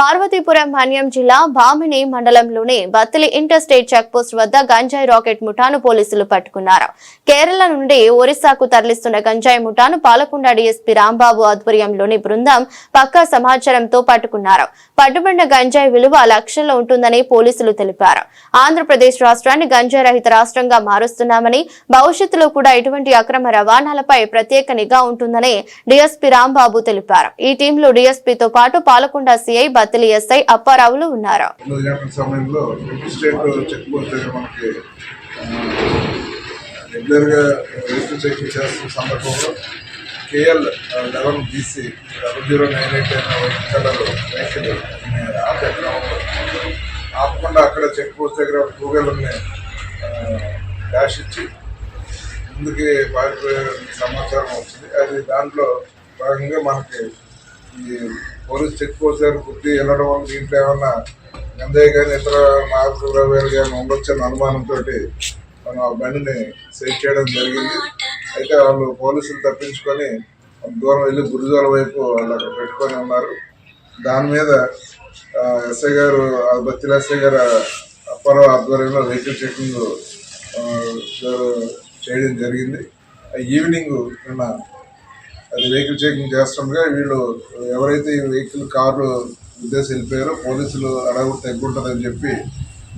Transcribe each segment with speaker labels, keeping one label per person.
Speaker 1: పార్వతీపురం మన్యం జిల్లా భామిని మండలంలోని Battili inter state check post వద్ద గంజాయి రాకెట్ ముఠాను పోలీసులు పట్టుకున్నారు. కేరళ నుండి ఒరిస్సాకు తరలిస్తున్న గంజాయి ముఠాను పాలకొండ డీఎస్పీ రాంబాబు ఆధ్వర్యంలోని బృందం పక్కా సమాచారంతో పట్టుకున్నారు. పట్టుబడిన గంజాయి విలువ లక్షల్లో ఉంటుందని పోలీసులు తెలిపారు. ఆంధ్రప్రదేశ్ రాష్ట్రాన్ని గంజాయి రహిత రాష్ట్రంగా మారుస్తున్నామని భవిష్యత్తులో కూడా ఇటువంటి అక్రమ రవాణాలపై ప్రత్యేక నిఘా ఉంటుందని డీఎస్పీ రాంబాబు తెలిపారు. ఈ టీంలో డీఎస్పీతో పాటు పాలకొండ సిఐ బత్తిలి ఎస్ఐ అప్పారావులు ఉన్నారు?
Speaker 2: తొమ్మిది సమయంలో చెక్ పోస్ట్ దగ్గర మనకి రెగ్యులర్గా వెహికల్ చెకింగ్ చేస్తున్న సందర్భంలో KL eleven BC double zero nine eight అయిన వైట్ కలర్ వెహికల్ ఆపే క్రమంలో ఆపకుండా అక్కడ చెక్ పోస్ట్ దగ్గర టూ వీలర్ని డాష్ ఇచ్చి ముందుకి పారిపోయే సమాచారం వచ్చింది. అది దాంట్లో భాగంగా మనకి ఈ పోలీస్ చెక్ పోస్ట్ దగ్గర బుద్ధి వెళ్ళడం వల్ల దీంట్లో ఏమన్నా గంజాయి కానీ ఇతర మాకు ద్రవ్యాలు కానీ ఉండొచ్చని అనుమానంతో మనం ఆ బండిని సైడ్ చేయడం జరిగింది. అయితే వాళ్ళు పోలీసులు తప్పించుకొని దూరం వెళ్ళి గురుజాల వైపు వాళ్ళు అక్కడ పెట్టుకొని ఉన్నారు. దాని మీద ఎస్ఐ గారు ఆ బత్తిల ఎస్ఐ గారు అప్పారావు ఆధ్వర్యంలో వెహికల్ చెకింగ్ చేయడం జరిగింది. ఆ ఈవినింగ్ నిన్న అది వెహికల్ చెకింగ్ చేస్తుండగా వీళ్ళు ఎవరైతే ఈ వెహికల్ కార్లు ఉద్దేశం వెళ్ళిపోయారో పోలీసులు అడగు తగ్గుంటుందని చెప్పి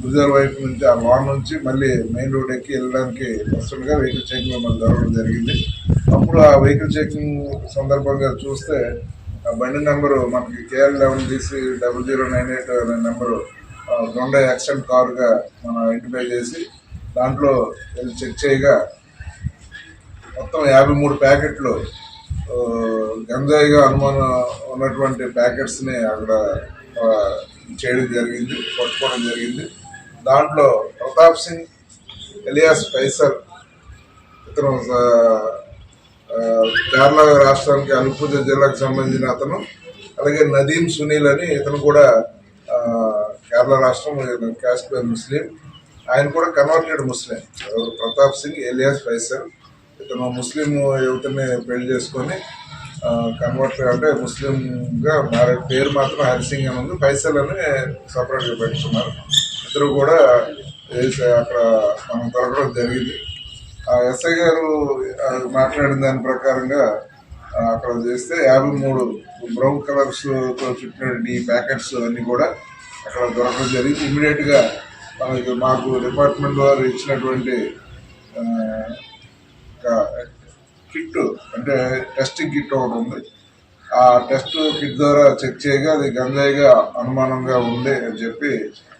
Speaker 2: గుజరాల వైపు నుంచి ఆ లాన్ నుంచి మళ్ళీ మెయిన్ రోడ్ ఎక్కి వెళ్ళడానికి వస్తుండగా వెహికల్ చెకింగ్ మనం జరగడం జరిగింది. అప్పుడు ఆ వెహికల్ చెకింగ్ సందర్భంగా చూస్తే ఆ బండి నెంబరు మనకి KL eleven DC double zero nine eight అనే నెంబరు దొండ యాక్సిడెంట్ కారుగా మనం ఐడెంటిఫై చేసి దాంట్లో వెళ్ళి చెక్ చేయగా మొత్తం యాభై మూడు ప్యాకెట్లు గంజాయిగా అనుమానం ఉన్నటువంటి ప్యాకెట్స్ని అక్కడ చేయడం జరిగింది పట్టుకోవడం జరిగింది. దాంట్లో ప్రతాప్ సింగ్ ఎలియాస్ ఫైసల్ ఇతను కేరళ రాష్ట్రానికి అలుపూజ జిల్లాకు సంబంధించిన అతను అలాగే నదీం సునీల్ అని ఇతను కూడా కేరళ రాష్ట్రం క్యాస్ట్ ముస్లిం. ఆయన కూడా converted Muslim. Pratap Singh alias Faisal ఇతను ముస్లిం యువతని పెళ్ళి చేసుకొని కన్వర్ట్ అంటే ముస్లింగా మారే పేరు మాత్రం హరిసింగ్ అని ఉంది. ఫైసల్ అని సపరేట్గా పెట్టుకున్నారు. ఇద్దరు కూడా వేసి అక్కడ మనం దొరకడం జరిగింది. ఆ ఎస్ఐ గారు ఆ, మాట్లాడిన దాని ప్రకారంగా అక్కడ చేస్తే యాభై మూడు బ్రౌన్ కలర్స్తో చుట్టిన ఈ ప్యాకెట్స్ అన్నీ కూడా అక్కడ దొరకడం జరిగింది. ఇమీడియట్గా మనకి మాకు డిపార్ట్మెంట్ వారు ఇచ్చినటువంటి కిట్ అంటే టెస్టింగ్ కిట్ ఒకటి ఉంది. ఆ టెస్ట్ కిట్ ద్వారా చెక్ చేయగా అది గంజాయిగా అనుమానంగా ఉంది అని చెప్పి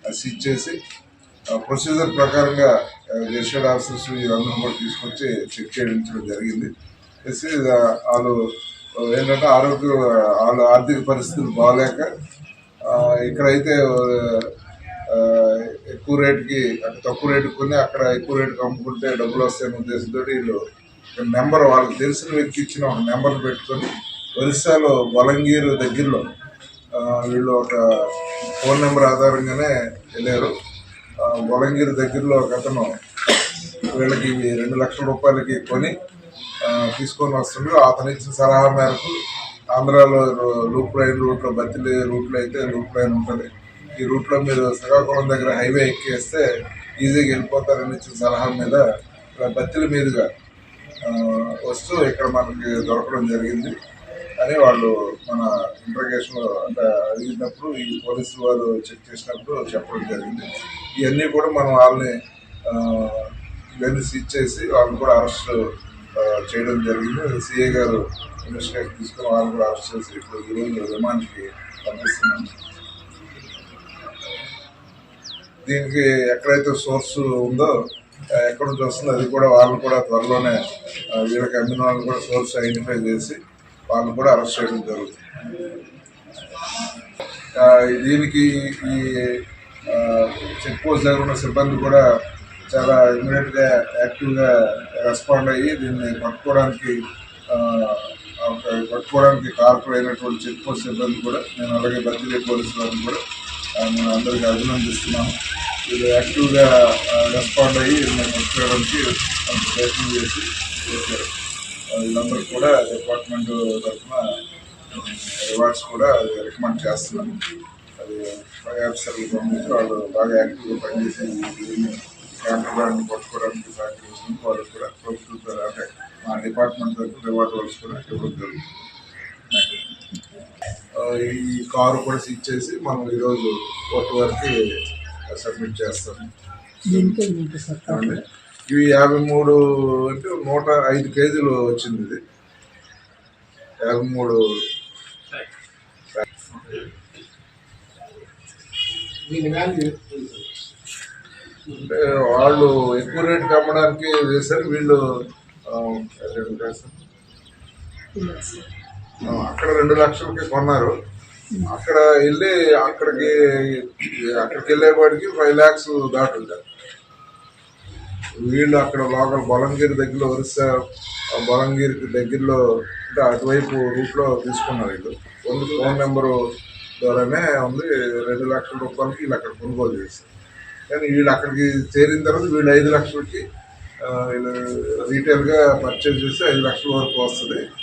Speaker 2: అది సీజ్ చేసి ప్రొసీజర్ ప్రకారంగా రిజిస్టర్డ్ ఆఫీసర్స్ వీళ్ళందరూ కూడా తీసుకొచ్చి చెక్ చేయించడం జరిగింది. చేసి వాళ్ళు ఏంటంటే ఆరోగ్య వాళ్ళ ఆర్థిక పరిస్థితులు బాగాలేక ఇక్కడైతే ఎక్కువ రేటుకి అంటే తక్కువ రేటుకి కొని అక్కడ ఎక్కువ రేటుకి అమ్ముకుంటే డబ్బులు వస్తాయనే ఉద్దేశంతో వీళ్ళు నెంబర్ వాళ్ళకి తెలిసిన వ్యక్తి ఇచ్చిన ఒక నెంబర్ పెట్టుకొని ఒరిస్సాలో బలంగీర్ దగ్గరలో వీళ్ళు ఒక ఫోన్ నెంబర్ ఆధారంగానే వెళ్ళారు. బలంగీర్ దగ్గరలో ఒక అతను వీళ్ళకి రెండు లక్షల రూపాయలకి కొని తీసుకొని వస్తుండ్రు అతను ఇచ్చిన సలహా మేరకు ఆంధ్రాలో లూప్ లైన్ రూట్లో బత్తిలి రూట్లో అయితే లూప్ లైన్ ఉంటుంది. ఈ రూట్లో మీరు శ్రీకాకుళం దగ్గర హైవే ఎక్కేస్తే ఈజీగా వెళ్ళిపోతారని ఇచ్చిన సలహా మీద బత్తిల మీదుగా వస్తూ ఇక్కడ మనకి దొరకడం జరిగింది. అని వాళ్ళు మన ఇంట్రగేషన్లో అంటే అడిగినప్పుడు ఈ పోలీసులు వారు చెక్ చేసినప్పుడు చెప్పడం జరిగింది. ఇవన్నీ కూడా మనం వాళ్ళని ఇవన్నీ సీజ్ చేసి వాళ్ళని కూడా అరెస్ట్ చేయడం జరిగింది. సిఏ గారు ఇన్వెస్టిగేషన్ తీసుకుని వాళ్ళని కూడా అరెస్ట్ చేసి ఇప్పుడు ఈరోజు రిమాండ్కి పంపిస్తున్నాం. దీనికి ఎక్కడైతే సోర్స్ ఉందో ఎక్కడ నుంచి వస్తుందో అది కూడా వాళ్ళు కూడా త్వరలోనే వీళ్ళకి అందిన వాళ్ళు కూడా సోర్స్ ఐడెంటిఫై చేసి వాళ్ళు కూడా అరెస్ట్ చేయడం జరుగుతుంది. దీనికి ఈ చెక్ పోస్ట్ దగ్గర ఉన్న సిబ్బంది కూడా చాలా ఇమీడియట్గా యాక్టివ్గా రెస్పాండ్ అయ్యి దీన్ని పట్టుకోవడానికి పట్టుకోవడానికి కారకులు అయినటువంటి చెక్ పోస్ట్ సిబ్బంది కూడా నేను అలాగే బద్దీ పోలీసు వారిని కూడా ఆ, అందరికీ అభినందిస్తున్నాం. వీళ్ళు యాక్టివ్గా రెస్పాండ్ అయ్యి మేము వచ్చేయడానికి కొంత ప్రయత్నం చేసి చేశారు వీళ్ళందరూ కూడా డిపార్ట్మెంట్ తరఫున రివార్డ్స్ కూడా రికమెండ్ చేస్తున్నాము అది పై ఆఫీసర్లు పంపించి వాళ్ళు బాగా యాక్టివ్గా పనిచేసి క్యాంపర్లను పట్టుకోవడానికి సహకరిస్తుంది వాళ్ళకి కూడా ప్రభుత్వం అంటే మా డిపార్ట్మెంట్ తరఫున రివార్డ్ వాళ్ళు కూడా ఇవ్వడం జరుగుతుంది. ఈ కారు కూడా సీజ్ చేసి మనం ఈరోజు కోర్టు వరకు సబ్మిట్ చేస్తాం? ఇవి యాభై మూడు అంటే నూట ఐదు కేజీలు వచ్చింది ఇది. యాభై మూడు. అంటే వాళ్ళు ఎక్కువ రేటుకి అమ్మడానికి వేశారు వీళ్ళు అక్కడ రెండు లక్షలకి కొన్నారు. అక్కడ వెళ్ళి అక్కడికి అక్కడికి వెళ్ళేవాడికి ఫైవ్ ల్యాక్స్ దాటుంటారు వీళ్ళు అక్కడ లోకల్ బలంగీర్ దగ్గరలో ఒరిస్సా ఆ దగ్గరలో అంటే అటువైపు రూట్లో తీసుకున్నారు వీళ్ళు. ఓన్లీ ఫోన్ నెంబరు ద్వారానే ఉంది రెండు లక్షల రూపాయలకి వీళ్ళు అక్కడ కొనుగోలు చేస్తారు కానీ వీళ్ళు అక్కడికి చేరిన తర్వాత వీళ్ళు ఐదు లక్షలకి వీళ్ళు రీటైల్గా పర్చేజ్ చేసి ఐదు లక్షల వరకు వస్తుంది.